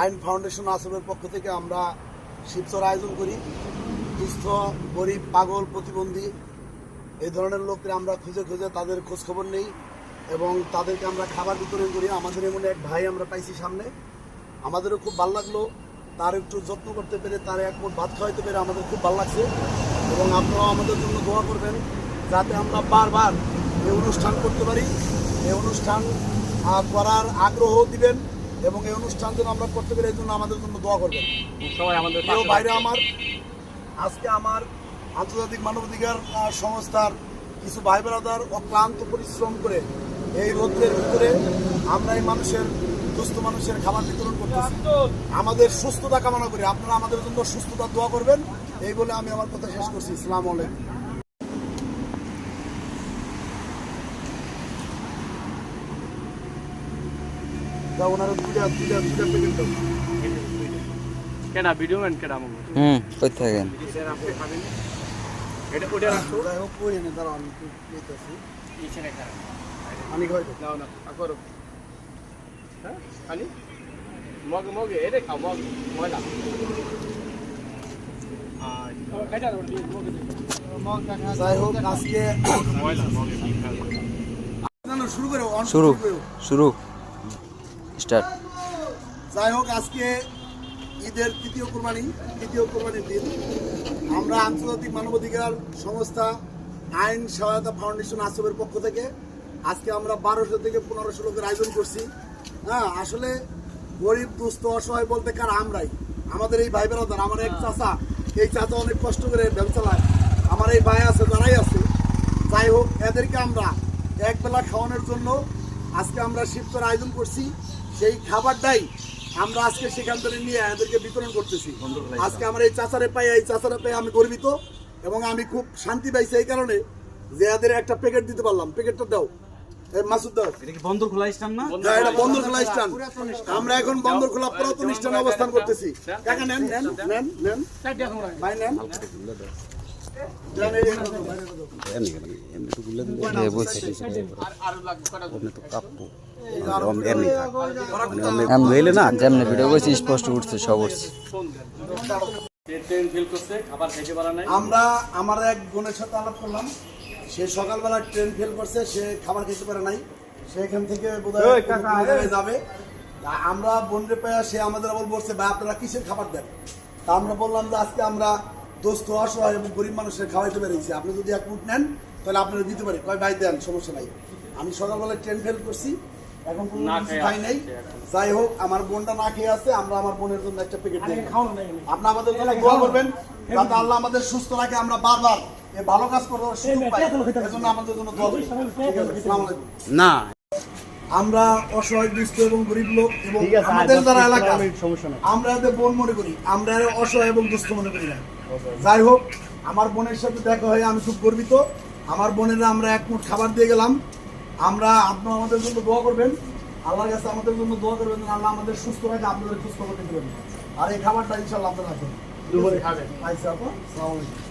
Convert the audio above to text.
আইন ফাউন্ডেশন আসমের পক্ষ থেকে আমরা শিবচর আয়োজন করি। দুস্থ গরিব, পাগল, প্রতিবন্ধী, এই ধরনের লোককে আমরা খুঁজে খুঁজে তাদের খোঁজখবর নেই এবং তাদেরকে আমরা খাবার বিতরণ করি। আমাদের এমন এক ভাই আমরা পাইছি সামনে। আমাদেরও খুব ভালো লাগল। তার একটু যত্ন করতে পেরে, তার এক মোট ভাত খাওয়াইতে পেরে আমাদের খুব ভালো লাগছে এবং আপনারাও আমাদের জন্য দোয়া করবেন যাতে আমরা বারবার এই অনুষ্ঠান করতে পারি। এই অনুষ্ঠান করার আগ্রহ দিবেন। এবং এই অনুষ্ঠান যেন আমরা করতে পারি এই জন্য আমাদের জন্য দোয়া করবেন। সবাই আমাদের পাশে বাইরে আমার আজকে আমার আন্তর্জাতিক মানবাধিকার সংস্থার কিছু ভাই ব্রাদার অক্লান্ত পরিশ্রম করে এই রোদ্রের ভিতরে আমরা এই মানুষের সুস্থ মানুষের খাবার বিতরণ করতেছি। আমাদের সুস্থতা কামনা করি। আপনারা আমাদের জন্য সুস্থতা দোয়া করবেন। এই বলে আমি আমার কথা শেষ করছি। ইসলাম আলাইকুম। তা ওনারা দুইটা দুইটা দুইটা প্যাকেট দাও কেনা ভিডিও ম্যান কেনা আমাকে। হুম কই থাকেন? স্যার আপনি খাবেন? এটা ওটা রাখছো যাই হোক কই এনে দাঁড়াও আমি নিতেছি এখানে খান আমি তো নাও না। আকর হ্যাঁ খালি? মগ মগ এটা খাও মগ ময়লা। দাও শুরু শুরু। স্টার্ট। যাই হোক আজকে ঈদের তৃতীয় কোরবানি তৃতীয় কোরবানির দিন। আমরা আন্তর্জাতিক মানবাধিকার সংস্থা আইন সহায়তা ফাউন্ডেশন আসবের পক্ষ থেকে আজকে আমরা বারোশো থেকে পনেরোশো লোকের আয়োজন করছি। হ্যাঁ আসলে গরিব দুস্থ অসহায় বলতে কার আমরাই। আমাদের এই ভাই বেড়াদার আমার এক চাচা এই চাচা অনেক কষ্ট করে ভ্যান চালায়। আমার এই ভাই আছে যারাই আছে। যাই হোক এদেরকে আমরা এক বেলা খাওয়ানোর জন্য আজকে আমরা শিবচর আয়োজন করছি। সেই খাবারটাই আমরা আজকে সেখান থেকে নিয়ে এদেরকে বিতরণ করতেছি। আজকে আমার এই চাচারে পাই এই চাচারে পাই আমি গর্বিত এবং আমি খুব শান্তি পাইছি এই কারণে যে এদের একটা প্যাকেট দিতে পারলাম। প্যাকেটটা দাও। এই দাও। এটা কি বন্দর খোলা স্থান না? এটা বন্দর খোলা স্থান। আমরা এখন বন্দর খোলা পুরাতন স্থানে অবস্থান করতেছি। স্পষ্ট উঠছে সব উঠছে আমরা আমার এক বোনের সাথে আলাপ করলাম। সে সকালবেলা ট্রেন ফেল করছে সে খাবার খেতে পারে নাই। সে এখান থেকে যাবে। আমরা বোনরে পেয়ে সে আমাদের আবার বলছে ভাই আপনারা কিসের খাবার দেন? তা আমরা বললাম যে আজকে আমরা দোস্ত অসহায় এবং গরিব মানুষের খাওয়াইতে পেরেছি আপনি যদি এক মুঠ নেন তাহলে আপনারা দিতে পারি কয় ভাই দেন সমস্যা নাই। আমি সকালবেলা ট্রেন ফেল করছি। এখন কোনো কিছু খাই নাই। যাই হোক আমার বোনটা না খেয়ে আছে আমরা আমার বোনের জন্য একটা প্যাকেট দিই আপনি আমাদের জন্য দোয়া করবেন যাতে আল্লাহ আমাদের সুস্থ রাখে আমরা বারবার ভালো কাজ করার সুযোগ পাই। এজন্য আমাদের জন্য দোয়া করবেন। না আমরা অসহায় দুস্থ এবং গরিব লোক এবং আমাদের যারা এলাকা আমরা এদের বোন মনে করি আমরা অসহায় এবং দুস্থ মনে করি না। যাই হোক আমার বোনের সাথে দেখা হয়ে আমি খুব গর্বিত। আমার বোনেরা আমরা এক মুঠ খাবার দিয়ে গেলাম। আমরা আপনারা আমাদের জন্য দোয়া করবেন। আল্লাহর কাছে আমাদের জন্য দোয়া করবেন আল্লাহ আমাদের সুস্থ রাখে আপনাদের সুস্থ করতে দেবেন আর এই খাবারটা ইনশাল্লাহ আপনারা রাখবেন দুপুরে খাবেন। আচ্ছা আপা আসসালামু আলাইকুম।